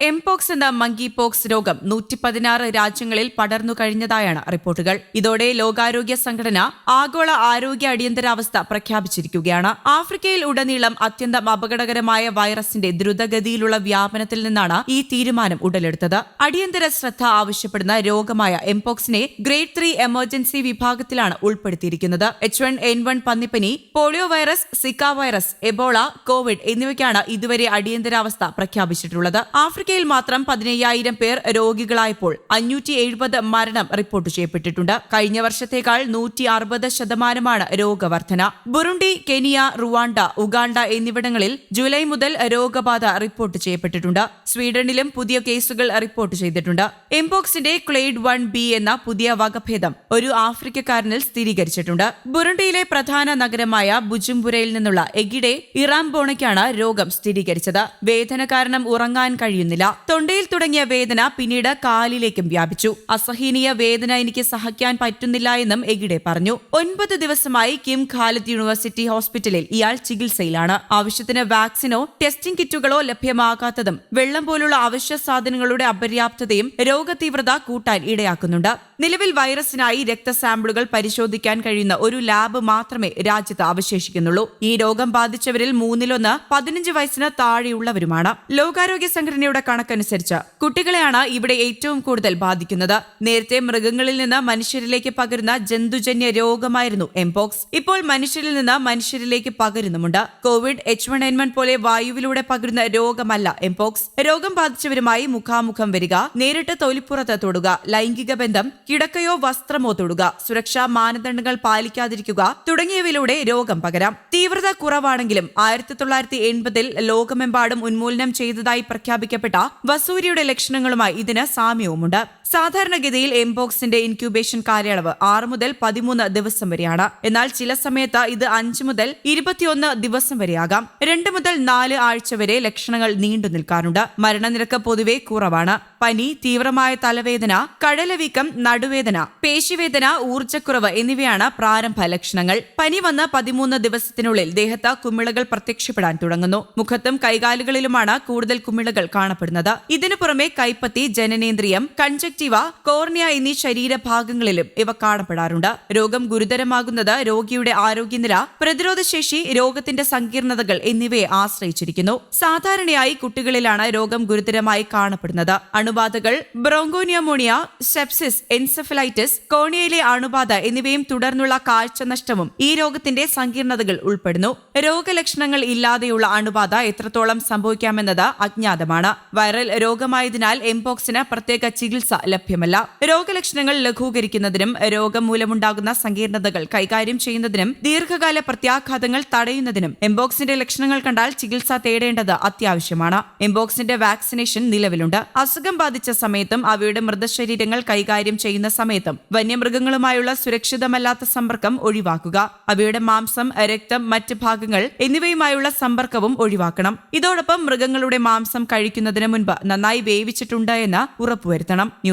Mpox എന്ന monkey pox രോഗം നൂറ്റി പതിനാറ് രാജ്യങ്ങളിൽ പടർന്നു കഴിഞ്ഞതായാണ് റിപ്പോർട്ടുകൾ. ഇതോടെ ലോകാരോഗ്യ സംഘടന ആഗോള ആരോഗ്യ അടിയന്തരാവസ്ഥ പ്രഖ്യാപിച്ചിരിക്കുകയാണ്. ആഫ്രിക്കയിൽ ഉടനീളം അത്യന്തം അപകടകരമായ വൈറസിന്റെ ദ്രുതഗതിയിലുള്ള വ്യാപനത്തിൽ നിന്നാണ് ഈ തീരുമാനം ഉടലെടുത്തത്. അടിയന്തര ശ്രദ്ധ ആവശ്യപ്പെടുന്ന രോഗമായ എംപോക്സിനെ ഗ്രേഡ് ത്രീ എമർജൻസി വിഭാഗത്തിലാണ് ഉൾപ്പെടുത്തിയിരിക്കുന്നത്. H one N one പന്നിപ്പനി polio virus Zika virus Ebola Covid എന്നിവയ്ക്കാണ് ഇതുവരെ അടിയന്തരാവസ്ഥ പ്രഖ്യാപിച്ചിട്ടുള്ളത്. ആഫ്രിക്കയിൽ മാത്രം പതിനയ്യായിരം പേർ രോഗികളായപ്പോൾ അഞ്ഞൂറ്റി എഴുപത് മരണം റിപ്പോർട്ട് ചെയ്യപ്പെട്ടിട്ടുണ്ട്. കഴിഞ്ഞ വർഷത്തേക്കാൾ നൂറ്റി അറുപത് ശതമാനമാണ് രോഗവർധന ബുറുണ്ടി കെനിയ റുവാണ്ട ഉഗാണ്ട എന്നിവിടങ്ങളിൽ ജൂലൈ മുതൽ രോഗബാധ റിപ്പോർട്ട് ചെയ്യപ്പെട്ടിട്ടുണ്ട്. സ്വീഡനിലും പുതിയ കേസുകൾ റിപ്പോർട്ട് ചെയ്തിട്ടുണ്ട്. എംപോക്സിന്റെ ക്ലേഡ് വൺ ബി എന്ന പുതിയ വകഭേദം ഒരു ആഫ്രിക്കക്കാരനിൽ സ്ഥിരീകരിച്ചിട്ടുണ്ട്. ബുറുണ്ടിയിലെ പ്രധാന നഗരമായ ബുജുംപുരയിൽ നിന്നുള്ള എഗിഡെ ഇറാംബോണയ്ക്കാണ് രോഗം സ്ഥിരീകരിച്ചത്. വേദന കാരണം ഉറങ്ങാൻ കഴിയുന്നില്ല. തൊണ്ടയിൽ തുടങ്ങിയ വേദന പിന്നീട് കാലിലേക്കും വ്യാപിച്ചു. അസഹനീയ വേദന എനിക്ക് സഹിക്കാൻ പറ്റുന്നില്ല എന്നും എഗിഡെ പറഞ്ഞു. ഒൻപത് ദിവസമായി കിം ഖാലിദ് യൂണിവേഴ്സിറ്റി ഹോസ്പിറ്റലിൽ ഇയാൾ ചികിത്സയിലാണ്. ആവശ്യത്തിന് വാക്സിനോ ടെസ്റ്റിംഗ് കിറ്റുകളോ ലഭ്യമാകാത്തതും വെള്ളം പോലുള്ള അവശ്യ സാധനങ്ങളുടെ അപര്യാപ്തതയും രോഗതീവ്രത കൂട്ടാൻ ഇടയാക്കുന്നുണ്ട്. നിലവിൽ വൈറസിനായി രക്തസാമ്പിളുകൾ പരിശോധിക്കാൻ കഴിയുന്ന ഒരു ലാബ് മാത്രമേ രാജ്യത്ത് അവശേഷിക്കുന്നുള്ളൂ. ഈ രോഗം ബാധിച്ചവരിൽ മൂന്നിലൊന്ന് പതിനഞ്ച് വയസ്സിന് താഴെയുള്ളവരുമാണ്. ലോകാരോഗ്യ സംഘടനയുടെ കണക്കനുസരിച്ച് കുട്ടികളെയാണ് ഇവിടെ ഏറ്റവും കൂടുതൽ ബാധിക്കുന്നത്. നേരത്തെ മൃഗങ്ങളിൽ നിന്ന് മനുഷ്യരിലേക്ക് പകരുന്ന ജന്തുജന്യ രോഗമായിരുന്നു എംപോക്സ് ഇപ്പോൾ മനുഷ്യരിൽ നിന്ന് മനുഷ്യരിലേക്ക് പകരുന്നുമുണ്ട്. Covid H one N one പോലെ വായുവിലൂടെ പകരുന്ന രോഗമല്ല എംപോക്സ് രോഗം ബാധിച്ചവരുമായി മുഖാമുഖം വരിക നേരിട്ട് തൊലിപ്പുറത്ത് തൊടുക ലൈംഗിക ബന്ധം കിടക്കയോ വസ്ത്രമോ തൊടുക സുരക്ഷാ മാനദണ്ഡങ്ങൾ പാലിക്കാതിരിക്കുക തുടങ്ങിയവയിലൂടെ രോഗം പകരാം. തീവ്രത കുറവാണെങ്കിലും ആയിരത്തി തൊള്ളായിരത്തി എൺപതിൽ ലോകമെമ്പാടും ഉന്മൂലനം ചെയ്തതായി പ്രഖ്യാപിക്കപ്പെട്ട വസൂരിയുടെ ലക്ഷണങ്ങളുമായി ഇതിന് സാമ്യവുമുണ്ട്. സാധാരണഗതിയിൽ എംബോക്സിന്റെ ഇൻക്യൂബേഷൻ കാലയളവ് ആറ് മുതൽ പതിമൂന്ന് ദിവസം വരെയാണ്. എന്നാൽ ചില സമയത്ത് ഇത് അഞ്ച് മുതൽ ഇരുപത്തിയൊന്ന് ദിവസം വരെയാകാം. രണ്ട് മുതൽ നാല് ആഴ്ച വരെ ലക്ഷണങ്ങൾ നീണ്ടു നിൽക്കാറുണ്ട്. മരണനിരക്ക് പൊതുവെ കുറവാണ്. പനി തീവ്രമായ തലവേദന കഴലവീക്കം നടുവേദന പേശിവേദന ഊർജക്കുറവ് എന്നിവയാണ് പ്രാരംഭ ലക്ഷണങ്ങൾ. പനി വന്ന് പതിമൂന്ന് ദിവസത്തിനുള്ളിൽ ദേഹത്ത് കുമിളകൾ പ്രത്യക്ഷപ്പെടാൻ തുടങ്ങുന്നു. മുഖത്തും കൈകാലുകളിലുമാണ് കൂടുതൽ കുമിളകൾ കാണപ്പെടുന്നത്. ഇതിനു പുറമെ കൈപ്പത്തി ജനനേന്ദ്രിയം കൺജക്റ്റീവ കോർണിയ എന്നീ ശരീരഭാഗങ്ങളിലും ഇവ കാണപ്പെടാറുണ്ട്. രോഗം ഗുരുതരമാകുന്നത് രോഗിയുടെ ആരോഗ്യനില പ്രതിരോധശേഷി രോഗത്തിന്റെ സങ്കീർണതകൾ എന്നിവയെ ആശ്രയിച്ചിരിക്കുന്നു. സാധാരണയായി കുട്ടികളിലാണ് രോഗം ഗുരുതരമായി കാണപ്പെടുന്നത്. അണുബാധകൾ ബ്രോങ്കോനിയമോണിയ സെപ്സിസ് എൻസെഫലൈറ്റിസ് കോണിയയിലെ അണുബാധ എന്നിവയും തുടർന്നുള്ള കാഴ്ച നഷ്ടവും ഈ രോഗത്തിന്റെ സങ്കീർണതകൾ ഉൾപ്പെടുന്നു. രോഗലക്ഷണങ്ങൾ ഇല്ലാതെയുള്ള അണുബാധ എത്രത്തോളം സംഭവിക്കാമെന്നത് അജ്ഞാതമാണ്. വൈറൽ രോഗമായതിനാൽ എംപോക്സിന് പ്രത്യേക ചികിത്സ ലഭ്യമല്ല. രോഗലക്ഷണങ്ങൾ ലഘൂകരിക്കുന്നതിനും രോഗം മൂലമുണ്ടാകുന്ന സങ്കീർണതകൾ കൈകാര്യം ചെയ്യുന്നതിനും ദീർഘകാല പ്രത്യാഘാതങ്ങൾ തടയുന്നതിനും എംബോക്സിന്റെ ലക്ഷണങ്ങൾ കണ്ടാൽ ചികിത്സ തേടേണ്ടത് അത്യാവശ്യമാണ്. എംബോക്സിന്റെ വാക്സിനേഷൻ നിലവിലുണ്ട്. അസുഖം ബാധിച്ച സമയത്തും അവയുടെ മൃതശരീരങ്ങൾ കൈകാര്യം ചെയ്യുന്ന സമയത്തും വന്യമൃഗങ്ങളുമായുള്ള സുരക്ഷിതമല്ലാത്ത സമ്പർക്കം ഒഴിവാക്കുക. അവയുടെ മാംസം രക്തം മറ്റ് ഭാഗങ്ങൾ എന്നിവയുമായുള്ള സമ്പർക്കവും ഒഴിവാക്കണം. ഇതോടൊപ്പം മൃഗങ്ങളുടെ മാംസം കഴിക്കുന്നതിന് മുൻപ് നന്നായി വേവിച്ചിട്ടുണ്ട് എന്ന് ഉറപ്പുവരുത്തണം.